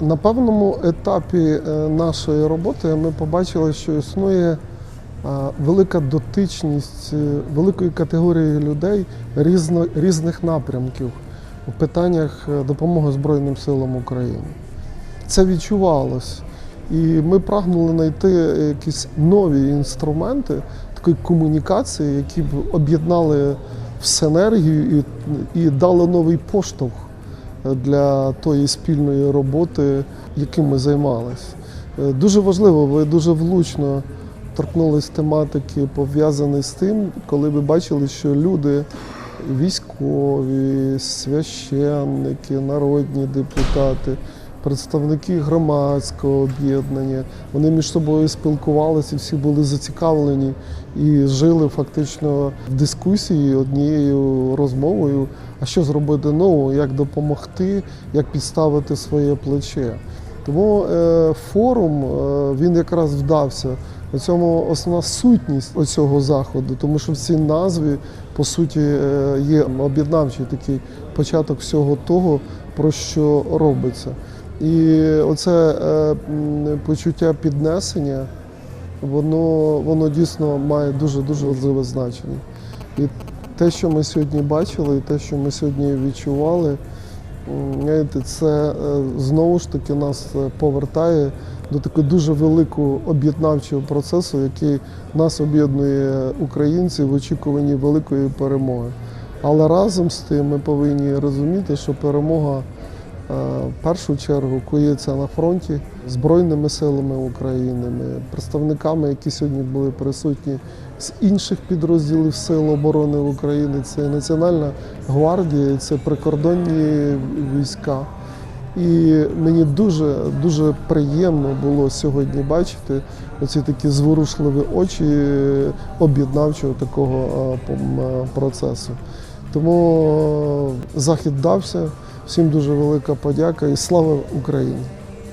На певному етапі е, нашої роботи ми побачили, що існує е, велика дотичність е, великої категорії людей різно, різних напрямків у питаннях допомоги Збройним силам України. Це відчувалось. І ми прагнули знайти якісь нові інструменти такої комунікації, які б об'єднали в синергію і, і дали новий поштовх для тої спільної роботи, яким ми займалися. Е, Дуже важливо, ви дуже влучно торкнулись тематики, пов'язані з тим, коли ви бачили, що люди військові, священники, народні депутати, представники громадського об'єднання, вони між собою спілкувалися, всі були зацікавлені і жили фактично в дискусії однією розмовою. А що зробити нового, як допомогти, як підставити своє плече. Тому е, форум е, він якраз вдався. У цьому основна сутність оцього заходу, тому що в цій назві по суті е, є об'єднавчий такий початок всього того, про що робиться. І оце е, почуття піднесення, воно, воно дійсно має дуже дуже важливе значення. І те, що ми сьогодні бачили, і те, що ми сьогодні відчували, це е, знову ж таки нас е, повертає до такого дуже великого об'єднавчого процесу, який нас об'єднує українців в очікуванні великої перемоги. Але разом з тим ми повинні розуміти, що перемога в першу чергу коїться на фронті Збройними силами України, представниками, які сьогодні були присутні з інших підрозділів Сил оборони України. Це Національна гвардія, це прикордонні війська. І мені дуже дуже приємно було сьогодні бачити оці такі зворушливі очі об'єднавчого такого е, е, процесу. Тому е, захід дався. Всім дуже велика подяка і слава Україні!